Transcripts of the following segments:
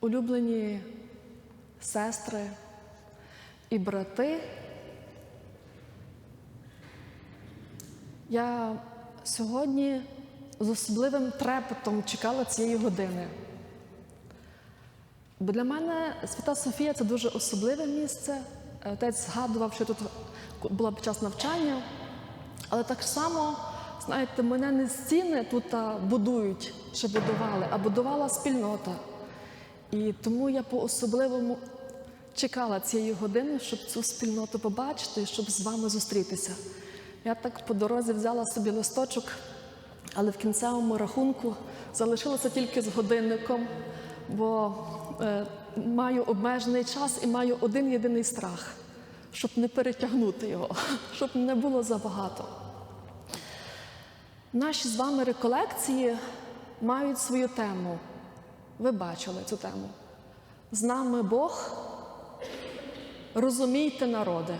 улюблені сестри і брати. Я сьогодні з особливим трепетом чекала цієї години. Бо для мене Свята Софія це дуже особливе місце. Отець згадував, що тут була під час навчання, але так само, знаєте, мене не стіни тут будують чи будували, а будувала спільнота. І тому я по-особливому чекала цієї години, щоб цю спільноту побачити щоб з вами зустрітися. Я так по дорозі взяла собі листочок, але в кінцевому рахунку залишилася тільки з годинником, бо е, маю обмежений час і маю один єдиний страх, щоб не перетягнути його, щоб не було забагато. Наші з вами реколекції мають свою тему. Ви бачили цю тему. З нами Бог, розумійте народи.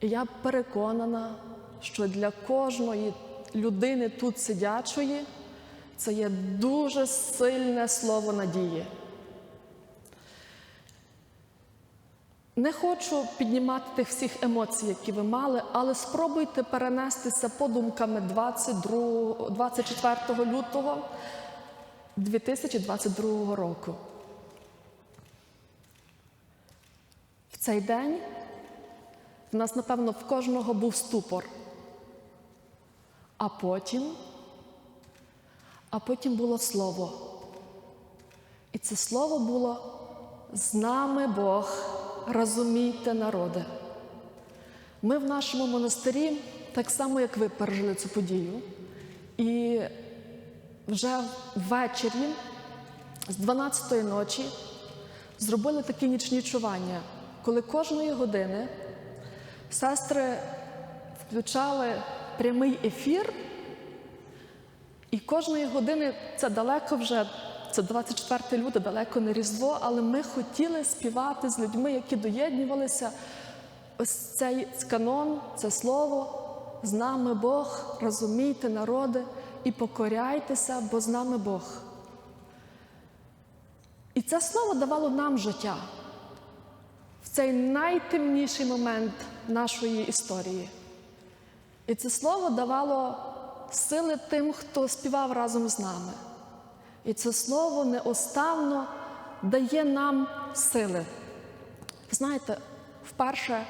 І я переконана, що для кожної людини тут сидячої це є дуже сильне слово надії. Не хочу піднімати тих всіх емоцій, які ви мали, але спробуйте перенестися подумками 22, 24 лютого 2022 року. В цей день в нас, напевно, в кожного був ступор. А потім, а потім було слово. І це слово було з нами Бог, розумійте народи. Ми в нашому монастирі, так само, як ви пережили цю подію, і вже ввечері, з 12-ї ночі, зробили такі нічні чування, коли кожної години сестри включали прямий ефір, і кожної години це далеко вже, це 24 лютого, далеко не Різдво, але ми хотіли співати з людьми, які доєднувалися. Ось цей канон, це слово, з нами Бог, розумійте народи і покоряйтеся, бо з нами Бог. І це слово давало нам життя в цей найтемніший момент нашої історії. І це слово давало сили тим, хто співав разом з нами. І це слово неостанно дає нам сили. Знаєте, вперше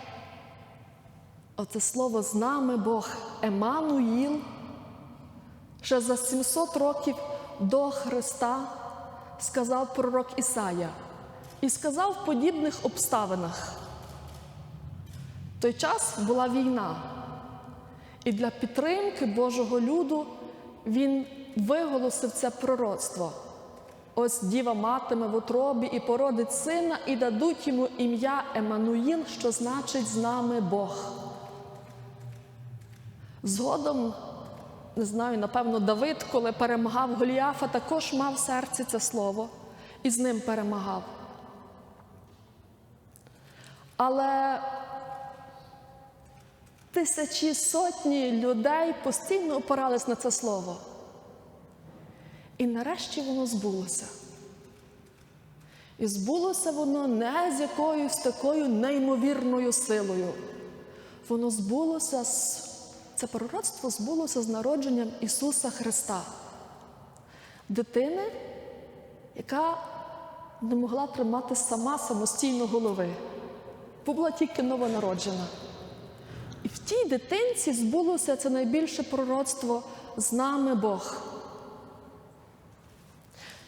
оце слово з нами Бог Емануїл ще за 700 років до Христа сказав пророк Ісая. І сказав в подібних обставинах. В той час була війна, і для підтримки Божого люду він виголосив це пророцтво. Ось діва матиме в утробі і породить сина, і дадуть йому ім'я Еммануїл, що значить з нами Бог. Згодом, не знаю, напевно, Давид, коли перемагав Голіафа, також мав в серці це слово і з ним перемагав. Але тисячі сотні людей постійно опирались на це слово. І нарешті воно збулося. І збулося воно не з якоюсь такою неймовірною силою. Воно збулося з це пророцтво збулося з народженням Ісуса Христа, дитини, яка не могла тримати сама самостійно голови, бо була тільки новонароджена. І в тій дитинці збулося це найбільше пророцтво з нами Бог.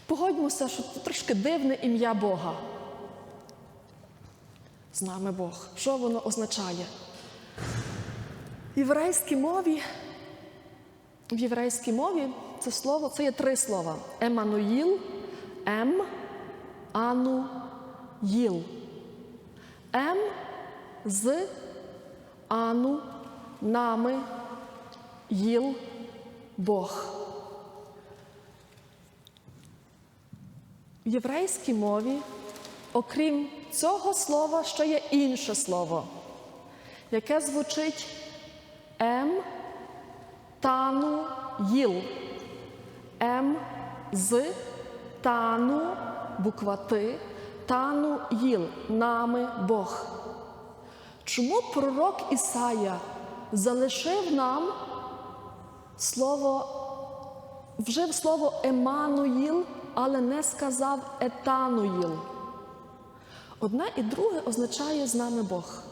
Погодьмося, що це трошки дивне ім'я Бога. З нами Бог. Що воно означає? Єврейській мові, в єврейській мові це слово, це є три слова: Еммануїл, Ем, Ану, Їл. Ем з Ану, нами, Їл, Бог. В єврейській мові, окрім цього слова, ще є інше слово, яке звучить Ем тану їл. Ем з тану буква Т, тану їл, нами Бог. Чому пророк Ісая залишив нам слово, вжив слово Емануїл, але не сказав Етануїл? Одне і друге означає з нами Бог.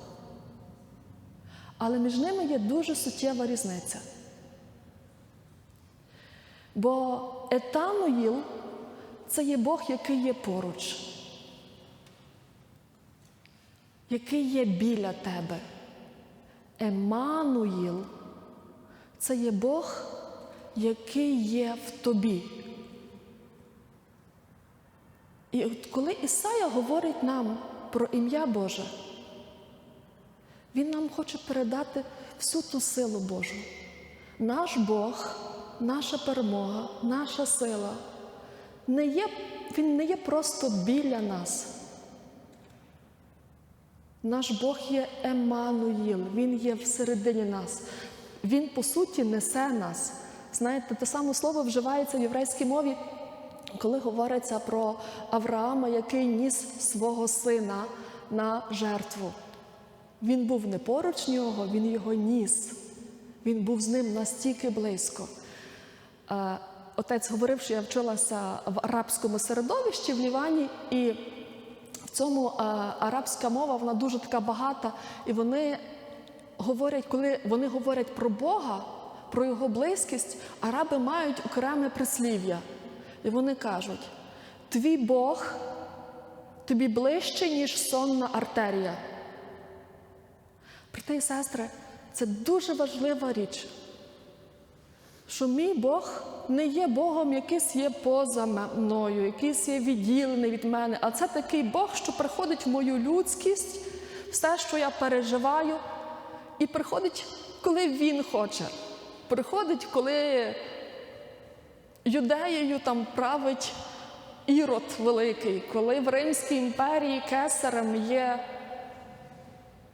Але між ними є дуже суттєва різниця. Бо Етануїл це є Бог, який є поруч, який є біля тебе. Емануїл це є Бог, який є в тобі. І от коли Ісая говорить нам про ім'я Боже, Він нам хоче передати всю ту силу Божу. Наш Бог, наша перемога, наша сила не є, Він не є просто біля нас. Наш Бог є Еммануїл, Він є всередині нас. Він, по суті, несе нас. Знаєте, те саме слово вживається в єврейській мові, коли говориться про Авраама, який ніс свого сина на жертву. Він був не поруч нього, він його ніс. Він був з ним настільки близько. Е, Отець говорив, що я вчилася в арабському середовищі в Лівані, і в цьому е, арабська мова вона дуже така багата, і вони говорять, коли вони говорять про Бога, про його близькість, араби мають окреме прислів'я. І вони кажуть: твій Бог тобі ближче, ніж сонна артерія. Брати і сестри, це дуже важлива річ, що мій Бог не є Богом, якийсь є поза мною, якийсь є відділений від мене, а це такий Бог, що приходить в мою людськість, все, що я переживаю, і приходить, коли Він хоче. Приходить, коли юдеєю там править ірод великий, коли в Римській імперії кесарем є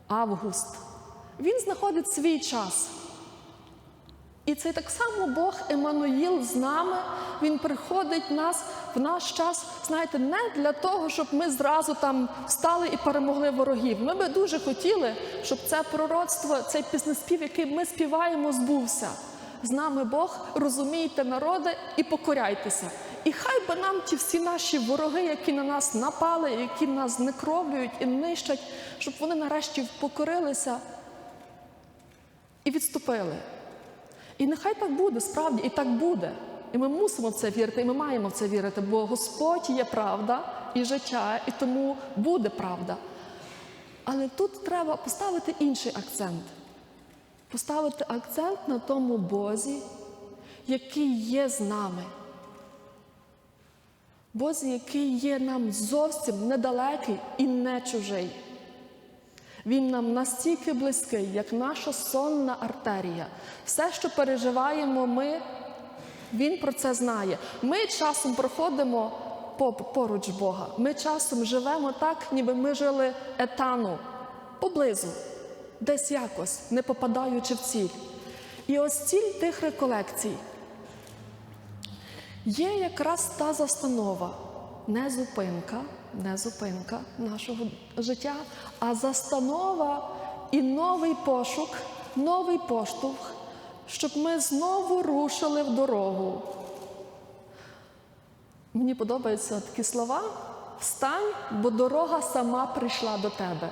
Август. Він знаходить свій час. І це так само Бог Еммануїл з нами, Він приходить нас в наш час, знаєте, не для того, щоб ми зразу там стали і перемогли ворогів. Ми би дуже хотіли, щоб це пророцтво, цей піснеспів, який ми співаємо, збувся. З нами Бог, розумійте, народи, і покоряйтеся. І хай би нам ті всі наші вороги, які на нас напали, які нас знекровлюють і нищать, щоб вони нарешті покорилися і відступили. І нехай так буде, справді, і так буде. І ми мусимо в це вірити, і ми маємо в це вірити, бо Господь є правда і життя, і тому буде правда. Але тут треба поставити інший акцент. Поставити акцент на тому Бозі, який є з нами. Бозі, який є нам зовсім недалекий і не чужий. Він нам настільки близький, як наша сонна артерія. Все, що переживаємо ми, він про це знає. Ми часом проходимо поруч Бога. Ми часом живемо так, ніби ми жили етану поблизу, десь якось, не попадаючи в ціль. І ось ціль тих реколекцій є якраз та застанова, не зупинка не зупинка нашого життя, а застанова і новий пошук, новий поштовх, щоб ми знову рушили в дорогу. Мені подобаються такі слова. Встань, бо дорога сама прийшла до тебе.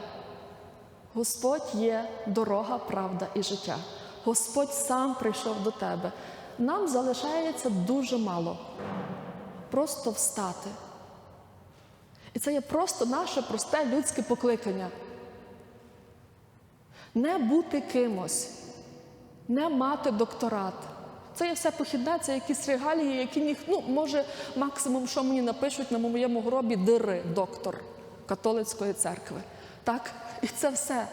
Господь є дорога, правда і життя. Господь сам прийшов до тебе. Нам залишається дуже мало. Просто встати. І це є просто наше просте людське покликання. Не бути кимось, не мати докторат. Це є все похідне, це якісь регалії, які ні, ну, може, максимум, що мені напишуть на моєму гробі, дири, доктор католицької церкви. Так? І це все.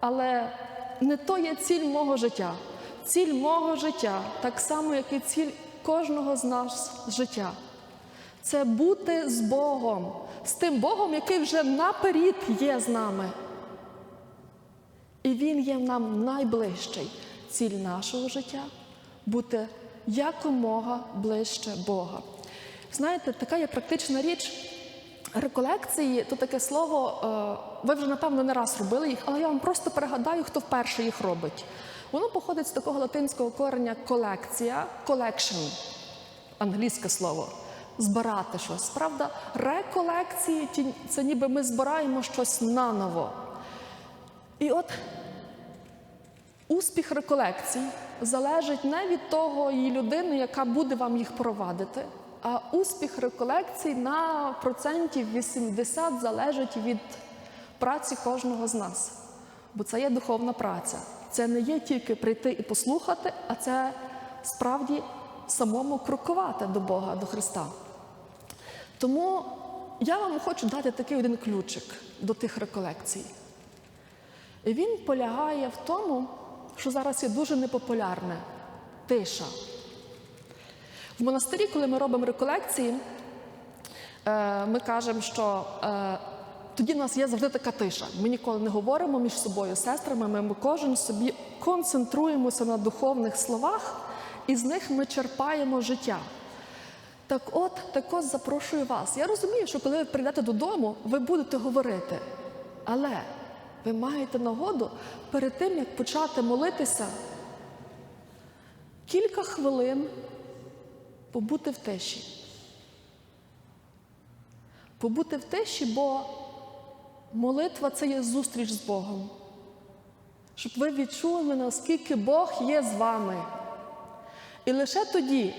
Але не то є ціль мого життя. Ціль мого життя, так само, як і ціль кожного з нас життя. Це бути з Богом, з тим Богом, який вже наперед є з нами. І Він є нам найближчий. Ціль нашого життя бути якомога ближче Бога. Знаєте, така є практична річ. реколекції то таке слово, е, ви вже напевно не раз робили їх, але я вам просто перегадаю, хто вперше їх робить. Воно походить з такого латинського кореня колекція, collection, англійське слово. Збирати щось. Правда, реколекції це ніби ми збираємо щось наново. І от успіх реколекцій залежить не від того її людини, яка буде вам їх провадити, а успіх реколекцій на процентів 80 залежить від праці кожного з нас. Бо це є духовна праця. Це не є тільки прийти і послухати, а це справді самому крокувати до Бога, до Христа. Тому я вам хочу дати такий один ключик до тих реколекцій. Він полягає в тому, що зараз є дуже непопулярне тиша. В монастирі, коли ми робимо реколекції, е, ми кажемо, що е, тоді в нас є завжди така тиша. Ми ніколи не говоримо між собою, сестрами, ми, ми кожен собі концентруємося на духовних словах, і з них ми черпаємо життя. Так от, так от запрошую вас. Я розумію, що коли ви прийдете додому, ви будете говорити. Але ви маєте нагоду перед тим, як почати молитися, кілька хвилин побути в тиші. Побути в тиші, бо молитва це є зустріч з Богом. Щоб ви відчули, наскільки Бог є з вами. І лише тоді,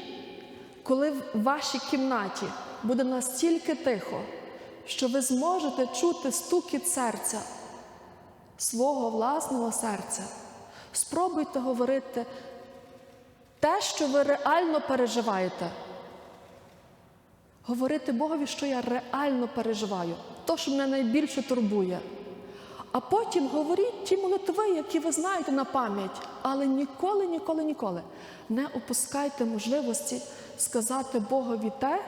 коли в вашій кімнаті буде настільки тихо, що ви зможете чути стукіт серця, свого власного серця, спробуйте говорити те, що ви реально переживаєте. Говорити Богові, що я реально переживаю, то, що мене найбільше турбує. А потім говоріть ті молитви, які ви знаєте на пам'ять, але ніколи, ніколи, ніколи не опускайте можливості сказати Богові те,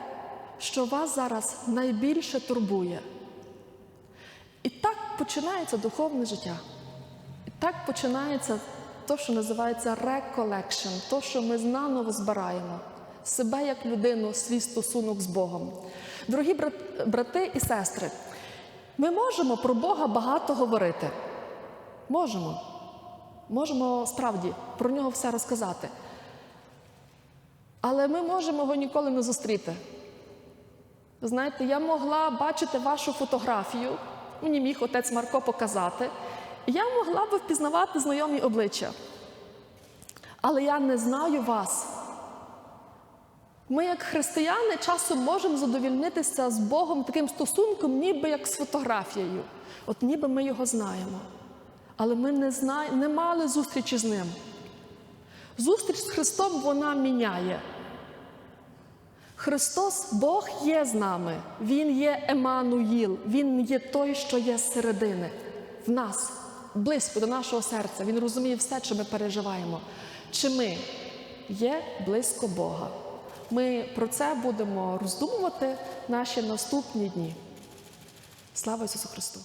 що вас зараз найбільше турбує. І так починається духовне життя. І так починається те, що називається recollection, то, що ми знаново збираємо себе як людину, свій стосунок з Богом. Дорогі брати і сестри, ми можемо про Бога багато говорити. Можемо. Можемо справді про нього все розказати. Але ми можемо його ніколи не зустріти. Знаєте, я могла бачити вашу фотографію, мені міг отець Марко показати, і я могла би впізнавати знайомі обличчя. Але я не знаю вас. Ми, як християни, часом можемо задовільнитися з Богом таким стосунком, ніби як з фотографією. От ніби ми його знаємо. Але ми не, зна... не мали зустрічі з ним. Зустріч з Христом вона міняє. Христос, Бог є з нами, Він є Емануїл, Він є той, що є середини, в нас, близько до нашого серця. Він розуміє все, що ми переживаємо. Чи ми є близько Бога? Ми про це будемо роздумувати наші наступні дні. Слава Ісусу Христу!